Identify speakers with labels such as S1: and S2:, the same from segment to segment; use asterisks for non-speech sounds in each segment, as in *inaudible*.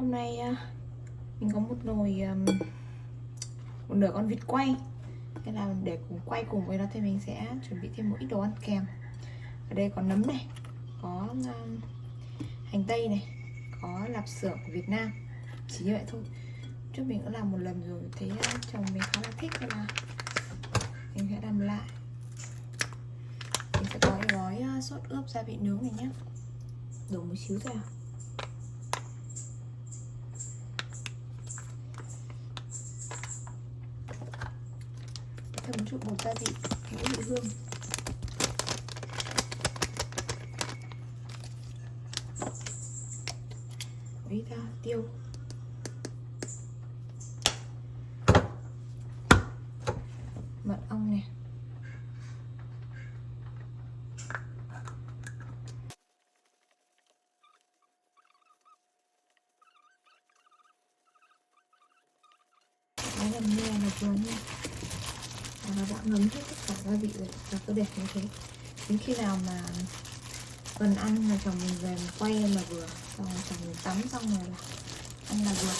S1: hôm nay à, mình có một nồi một nửa con vịt quay. Nên là để cùng quay cùng với nó thì mình sẽ chuẩn bị thêm một ít đồ ăn kèm. Ở đây có nấm này, có hành tây này, có lạp xưởng của Việt Nam. Chỉ như vậy thôi. Trước mình cũng làm một lần rồi, thấy chồng mình khá là thích nên là mình sẽ làm lại. Mình sẽ có cái gói sốt ướp gia vị nướng này nhé Đổ một xíu thôi à? Thêm một bột gia vị ngũ vị hương. Ít ra, tiêu. Mật ong này. Đấy là mua là vừa nha và nó đã ngấm hết tất cả gia vị rồi và cứ để như thế. Đến khi nào mà cần ăn là chồng mình về mình quay lên là vừa, xong rồi chồng mình tắm xong rồi là ăn là vừa.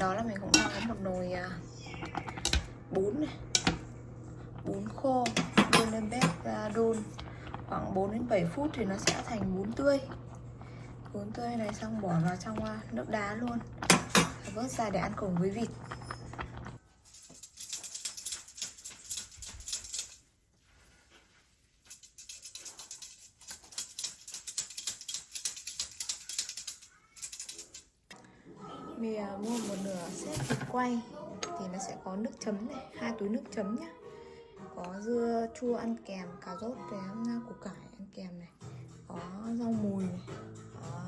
S1: Đó là mình cũng đang có một nồi à, bún này. Bún khô đun lên bếp ra đun. Khoảng 4 đến 7 phút thì nó sẽ thành bún tươi. Bún tươi này xong bỏ vào trong à, nước đá luôn. Vớt ra để ăn cùng với vịt. Mình à, mua một nửa set thịt quay thì nó sẽ có nước chấm này, hai túi nước chấm nhá. Có dưa chua ăn kèm, cà rốt với à, củ cải ăn kèm này. Có rau mùi này. có,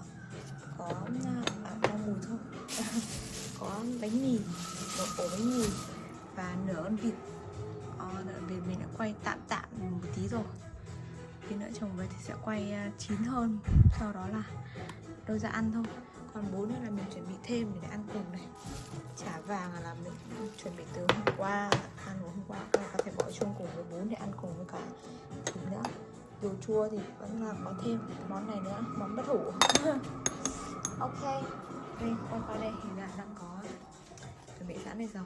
S1: Có à, à, rau mùi thôi. *laughs* có bánh mì, một ổ bánh mì và nửa con vịt. à, đợi vì mình đã quay tạm tạm một tí rồi. khi nữa chồng về thì sẽ quay chín hơn. Sau đó là đôi ra ăn thôi còn bún này là mình chuẩn bị thêm để ăn cùng này. Chả vàng là mình chuẩn bị từ hôm qua, ăn của hôm qua, các bạn có thể bỏ chung cùng với bún để ăn cùng với cả thịt nữa. Đồ chua thì vẫn là có thêm món này nữa, món bất hủ. *laughs* Ok, đây quay qua đây, thì là đang có chuẩn bị sẵn đây rồi.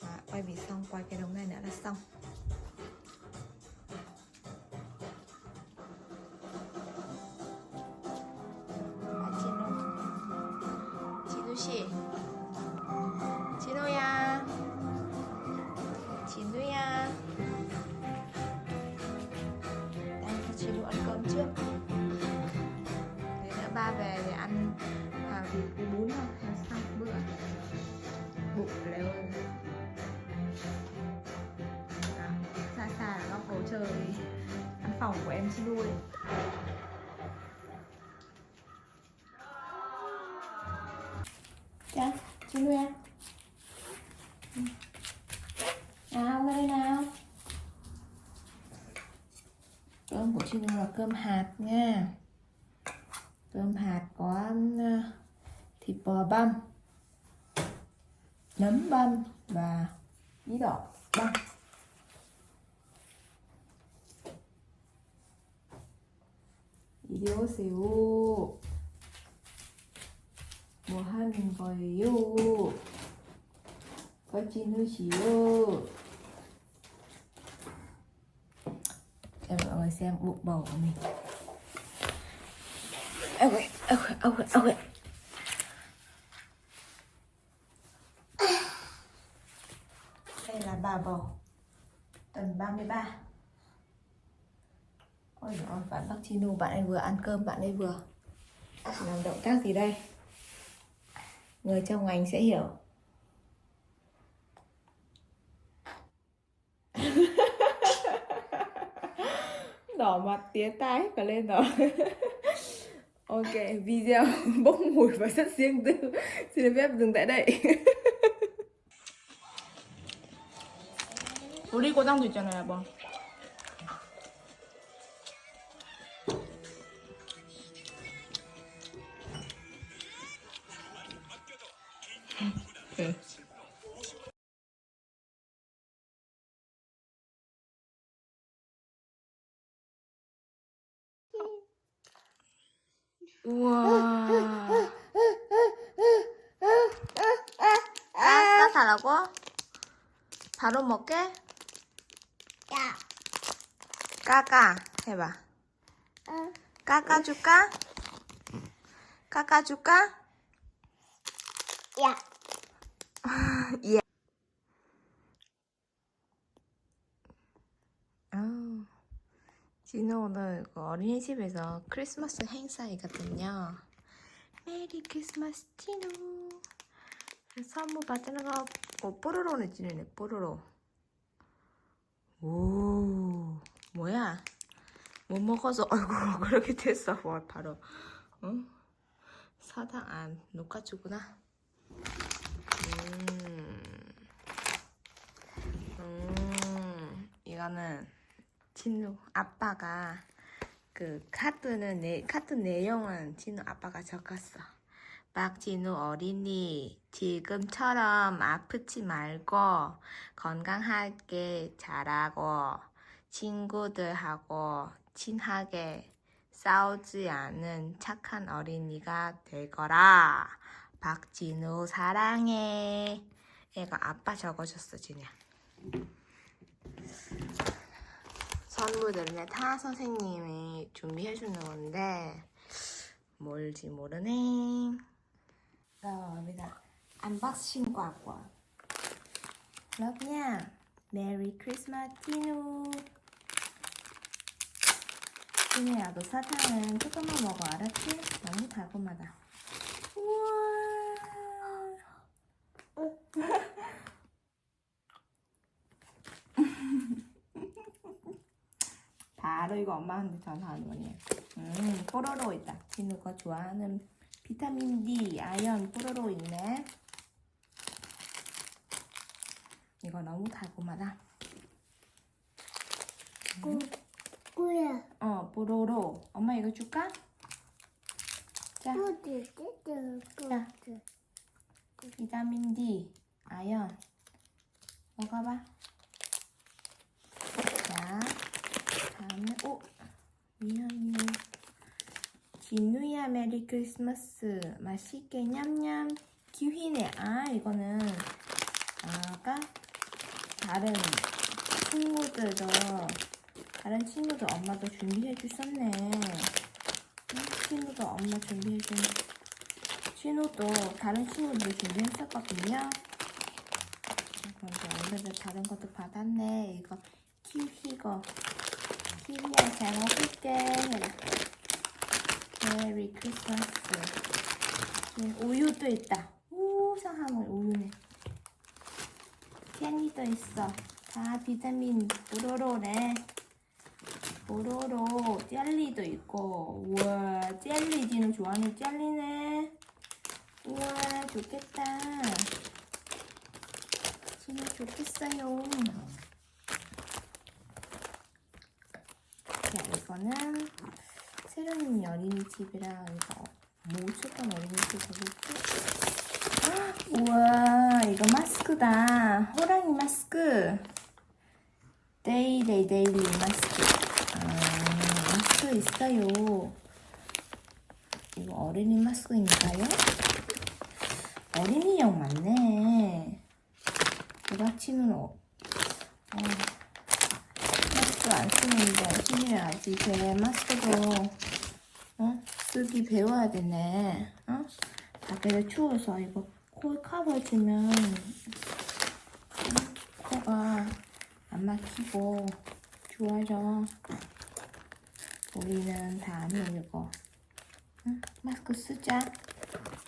S1: Và quay vị xong, quay cái đống này nữa là xong. Phòng của em xin nuôi Dạ, chị ừ. à, Nguyên Nào, ra đây nào. Cơm của chị nuôi là cơm hạt nha. Cơm hạt có ờ, thịt bò băm Nấm băm và bí đỏ băm. 이리 오세요. 뭐 하는 거예요? 같이 넣으시오. Cho mọi người xem bụng bầu của mình. Ôi, ôi, ôi, ôi. Đây là bà bầu tuần 33 Ôi dồi ôi, bạn Bắc Chinu, bạn ấy vừa ăn cơm, bạn ấy vừa làm động tác gì đây? Người trong ngành sẽ hiểu. *laughs* Đỏ mặt tía tai hết cả lên rồi. *laughs* ok, video *laughs* bốc mùi và rất riêng tư. Xin phép dừng tại đây.
S2: 오리고당도 있잖아요, 여
S1: 우와. 까까 달라고? 바로 먹게?
S2: 야.
S1: 까까 해봐.
S2: 어.
S1: 깎아줄까? 깎아줄까?
S2: 야. *laughs*
S1: 예. 아우, 진우 오늘 그 어린이집에서 크리스마스 행사이거든요. 메리 크리스마스 진우. 선물 받는 거 어, 뽀로로네 진우네 뽀로로. 오, 뭐야? 못 먹어서 얼굴 *laughs* 그렇게 됐어. 와, 바로. 응? 사탕 안 녹아주구나. 음. 음, 이거는 진우 아빠가 그 카드는 내 카드 내용은 진우 아빠가 적었어. 박진우 어린이 지금처럼 아프지 말고 건강하게 자라고 친구들하고 친하게 싸우지 않은 착한 어린이가 되거라. 박진우 사랑해. 얘가 아빠 적어줬어, 진우야. 선물들은 다 선생님이 준비해 주는 건데 뭘지 모르네. 여기다 언박싱 꽉꽉. 러브야, 메리 크리스마스 티누. 진우야, 너 사탕은 조금만 먹어, 알았지? 너무 달콤하다. 우와. 바로 이거 엄마한테 전화하는 거네. 음, 뽀로로 있다. 진우가 좋아하는 비타민 D, 아연 뽀로로 있네. 이거 너무 달콤하다.
S2: 꾸. 꾸야.
S1: 어, 뽀로로. 엄마 이거 줄까? 자.
S2: 꾸드.
S1: 자. 비타민 D, 아연. 먹어봐. 자, 다음에, 오! 미안해. 진우야, 메리 크리스마스. 맛있게 냠냠. 키위네. 아, 이거는, 아까 다른 친구들도, 다른 친구들 엄마도 준비해 주셨네. 응, 친구도 엄마 준비해 준 신호도 다른 친구들 준비했었거든요. 그런데 오늘은 다른 것도 받았네. 이거 키위 거. 잘 먹을게. 메리 크리스마스. 네, 우유도 있다. 오, 상하물 우유네. 캔디도 있어. 다 비타민 뽀로로네. 뽀로로 젤리도 있고. 우와, 젤리 지는 좋아하는 젤리네. 우와 좋겠다 진짜 좋겠어요 자 이 거는 새로운 어린이집이랑 이거 뭐 줬던 어린이집 거겠지? 우와 이거 마스크다 호랑이 마스크 데이데이 데일리 마스크 아 마스크 있어요 이거 어린이 마스크인가요? 어린이용 맞네. 오가치는 어, 어, 마스크 안 쓰는데 신이야 아직 배 마스크도 어? 쓰기 배워야 되네. 어? 밖에서 추워서 이거 코 커버지면 어? 코가 안 막히고 좋아져. 우리는 다안 해, 이거. 응? 마스크 쓰자.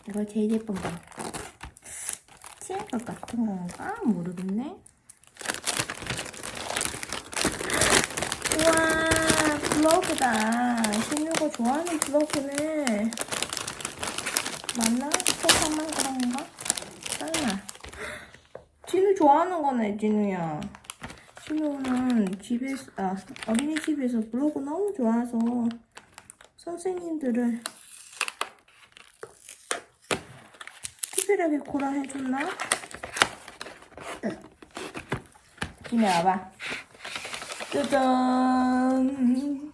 S1: 이거 제일 예쁜 거. 티에것 같은 건가? 모르겠네. 우와, 블로그다. 신유가 좋아하는 블로그네. 맞나? 소상만 그런 건가? 설마. 진우 좋아하는 거네, 진우야. 진우는 집에서, 아, 어린이집에서 블로그 너무 좋아서 선생님들을 특별하게 고라 해줬나? 김에 와봐. 짜잔.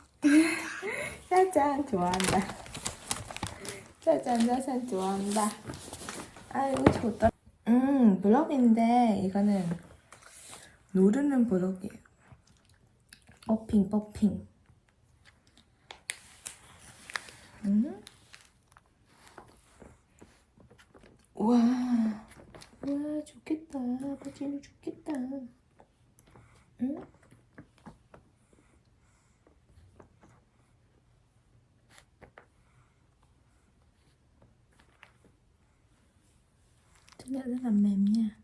S1: 짜잔, 좋아한다. 짜잔 짜잔 좋아한다. 아이고 좋다. 음 블럭인데 이거는 누르는 블럭이에요. 버핑 버핑. 음. 와, 와 좋겠다. 아버지는 좋겠다. 응? Thứ rất là mềm nha.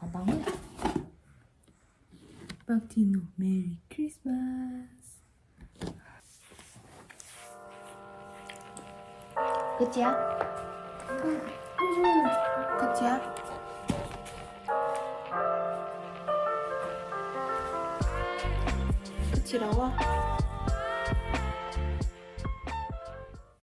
S1: Quả bóng này Valentino Merry Christmas 끝이야? 끝이야? 끝이라고?